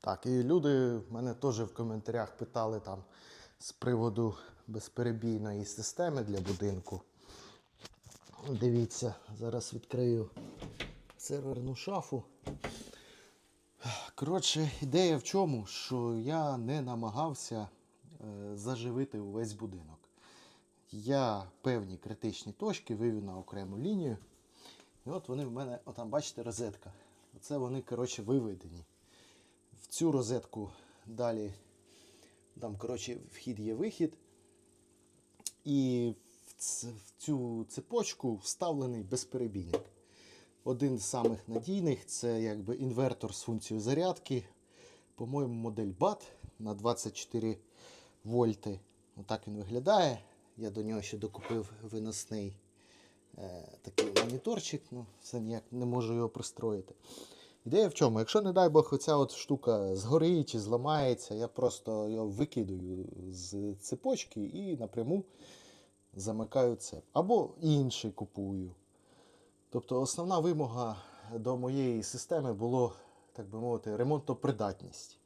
Так, і люди мене теж в коментарях питали там з приводу безперебійної системи для будинку. Дивіться, зараз відкрию серверну шафу. Коротше, ідея в чому, що я не намагався е, заживити увесь будинок. Я певні критичні точки вивів на окрему лінію. І от вони в мене, отам, бачите, розетка. Оце вони, коротше, виведені. Цю розетку далі, там, коротше, вхід є вихід. І в цю цепочку вставлений безперебійник. Один з самих надійних це якби інвертор з функцією зарядки. По-моєму, модель BAT на 24 вольти. Отак він виглядає. Я до нього ще докупив виносний е, такий моніторчик, ну, все ніяк не можу його пристроїти. Ідея в чому? Якщо, не дай Бог, оця от штука згорить чи зламається, я просто його викидаю з цепочки і напряму замикаю цеп. Або інший купую. Тобто основна вимога до моєї системи було, так би мовити, ремонтопридатність.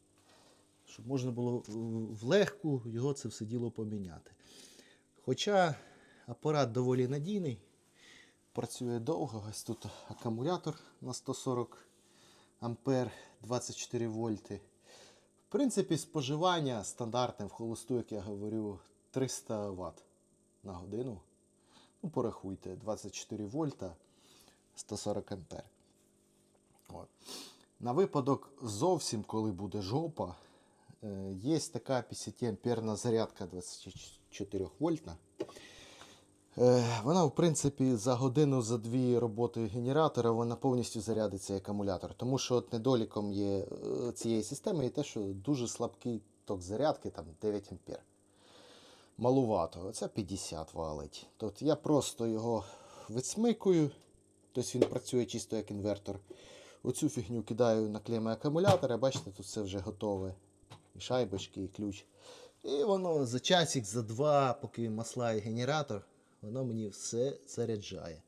Щоб можна було влегку його це все діло поміняти. Хоча апарат доволі надійний, працює довго, ось тут акумулятор на 140 ампер 24 вольти. В принципі, споживання стандартне в холосту, як я говорю, 300 Вт на годину. Ну, порахуйте, 24 вольта 140 ампер. От. На випадок зовсім, коли буде жопа, е, є така 50 амперна зарядка 24 вольтна. Е, Вона, в принципі, за годину, за дві роботи генератора вона повністю зарядить цей акумулятор. Тому що от недоліком є е, цієї системи є те, що дуже слабкий ток зарядки, там 9 ампер. Малувато, оце 50 валить. Тобто я просто його відсмикую, тобто він працює чисто як інвертор. Оцю фігню кидаю на клеми акумулятора, бачите, тут все вже готове. І шайбочки, і ключ. І воно за часик, за два, поки маслає генератор, воно мені все заряджає.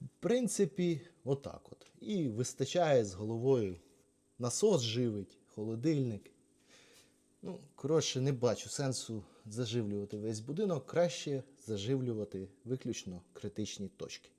В принципі, отак от. І вистачає з головою. Насос живить, холодильник. Ну, коротше, не бачу сенсу заживлювати весь будинок. Краще заживлювати виключно критичні точки.